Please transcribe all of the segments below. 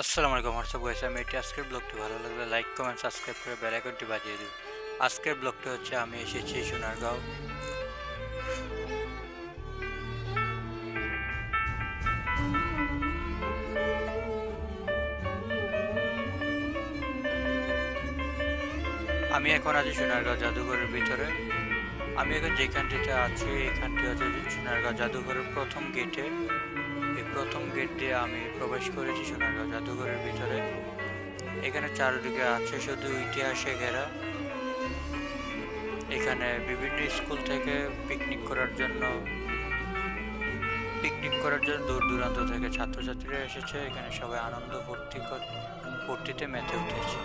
আসসালামু আলাইকুম WhatsApp guys আমি এটি। আজকের ব্লগটি ভালো লাগলে লাইক, কমেন্ট, সাবস্ক্রাইব করে বেল আইকনটি বাজিয়ে দিন আজকের ব্লগটি হচ্ছে, আমি এসেছি সোনারগাঁও। আমি এখন আছি সোনারগাঁও জাদুঘরের ভিতরে। আমি এখন যেখানটিতে আছি, এখানটি হচ্ছে সোনারগাঁও জাদুঘরের প্রথম গেটে। এই প্রথম গেট দিয়ে আমি প্রবেশ করেছি সোনারগাঁও জাদুঘরের ভিতরে। এখানে চারিদিকে আছে শুধু ইতিহাসে ঘেরা। এখানে বিভিন্ন স্কুল থেকে পিকনিক করার জন্য পিকনিক করার জন্য দূর দূরান্ত থেকে ছাত্রছাত্রীরা এসেছে। এখানে সবাই আনন্দ ফুর্তি ফুর্তিতে মেতে উঠেছে।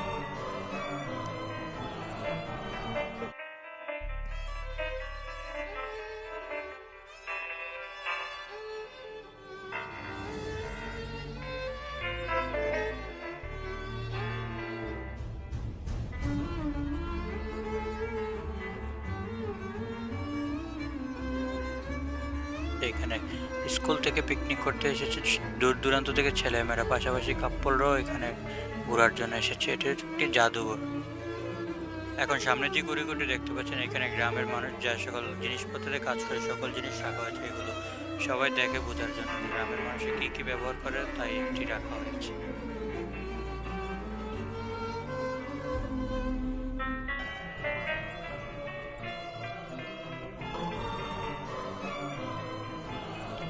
এখানে স্কুল থেকে পিকনিক করতে এসেছে। দূর দূরান্ত থেকে ছেলেমেয়েরা, পাশাপাশি কাপড়রাও এখানে ঘোরার জন্য এসেছে। এটা একটি জাদুঘর। এখন সামনে যে গড়িগুটি দেখতে পাচ্ছেন, এখানে গ্রামের মানুষ যা সকল জিনিসপত্রে কাজ করে, সকল জিনিস রাখা হয়েছে, এগুলো সবাই দেখে বোঝার জন্য গ্রামের মানুষে কী কী ব্যবহার করে, তাই এটি রাখা হয়েছে।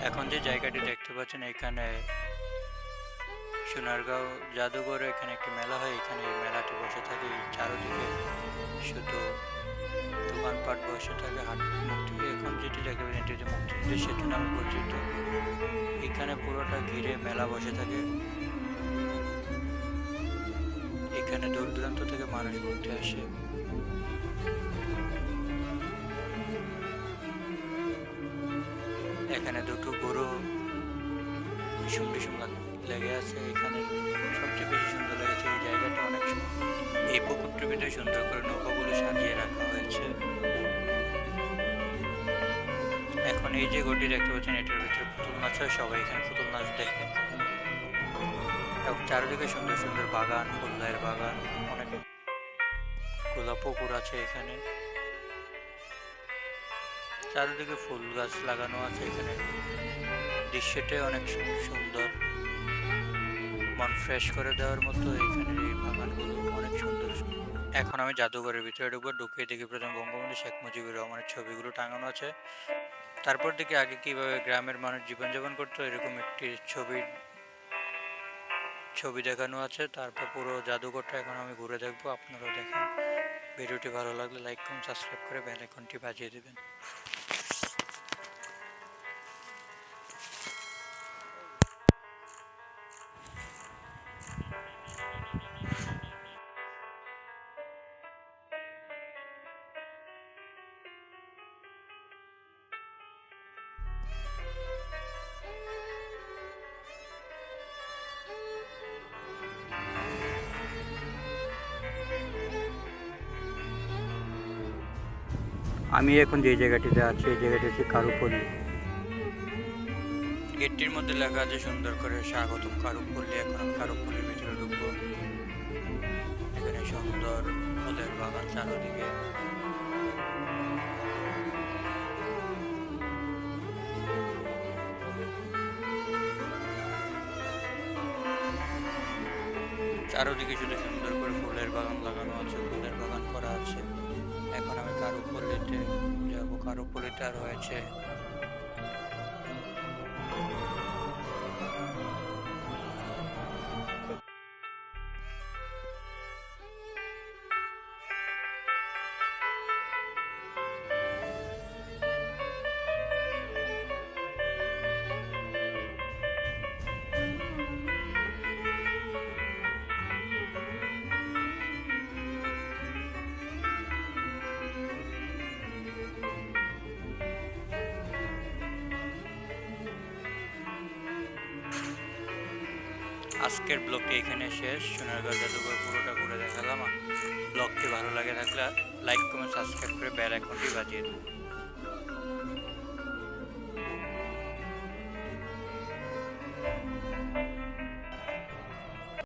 এখন যে জায়গাটি দেখতে পাচ্ছেন, এখানে সোনারগাঁও জাদুঘরে, এখানে একটি মেলা হয়। এখানে এই মেলাটি বসে থাকে চারদিকে শুধু দোকানপাট বসে থাকে, হাট মুক্তি এখন যেটি দেখতে এটি হচ্ছে মুক্তিযুদ্ধ সেতু নামে পরিচিত। এখানে পুরোটা ঘিরে মেলা বসে থাকে। এখানে দূর দূরান্ত থেকে মানুষ ঘুরতে আসে। এখানে দুটো গরু ডিসুম ডিসুম লাগ- আছে। এখানে সবচেয়ে বেশি সুন্দর লেগেছে এই জায়গাটা অনেক এই পুকুরটির ভিতরে সুন্দর করে নৌকাগুলো সাজিয়ে রাখা হয়েছে। এখন এই যে গটি দেখতে পাচ্ছেন, এটার ভিতরে পুতুল নাচ হয়, সবাই এখানে পুতুল নাচ দেখে। এবং চারিদিকে সুন্দর সুন্দর বাগান, ফুলের বাগান, অনেক গোলাপ পুকুর আছে এখানে। চারিদিকে ফুল গাছ লাগানো আছে এখানে। দৃশ্যটাই অনেক সুন্দর। মন ফ্রেশ করে দেওয়ার মতো এখানের এই বাগানগুলো অনেক সুন্দর। এখন আমি জাদুঘরের ভিতরে ঢুকবো, ঢুকে দেখি প্রথম বঙ্গবন্ধু শেখ মুজিবুর রহমানের ছবিগুলো টাঙানো আছে। তারপর দেখি আগে কীভাবে গ্রামের মানুষ জীবনযাপন করতো, এরকম একটি ছবি ছবি দেখানো আছে। তারপর পুরো জাদুঘরটা এখন আমি ঘুরে দেখব, আপনারাও দেখেন। ভিডিওটি ভালো লাগলে লাইক করুন সাবস্ক্রাইব করে বেল আইকনটি বাজিয়ে দেবেন। আমি এখন যে জায়গাটিতে আছি, এই জায়গাটি হচ্ছে কারুপল্লী। গেটটির মধ্যে লেখা আছে সুন্দর করে, স্বাগতম কারুপল্লী, এখন কারুপল্লির ভিতরে ঢুকবো। এখানে সুন্দর ফুলের বাগান চারদিকে। চারদিকে শুধু সুন্দর করে ফুলের বাগান লাগানো আছে, ফুলের বাগান। কারুপল্লিতে কার কারুপল্লিতে আর রয়েছে। আজকের ব্লগটি এখানে শেষ। সোনারগাঁ জাদুঘর পুরোটা ঘুরে দেখালাম। ব্লগটি ভালো লাগে থাকলে লাইক, কমেন্ট, সাবস্ক্রাইব করে বেল আইকনটি বাজিয়ে দেবো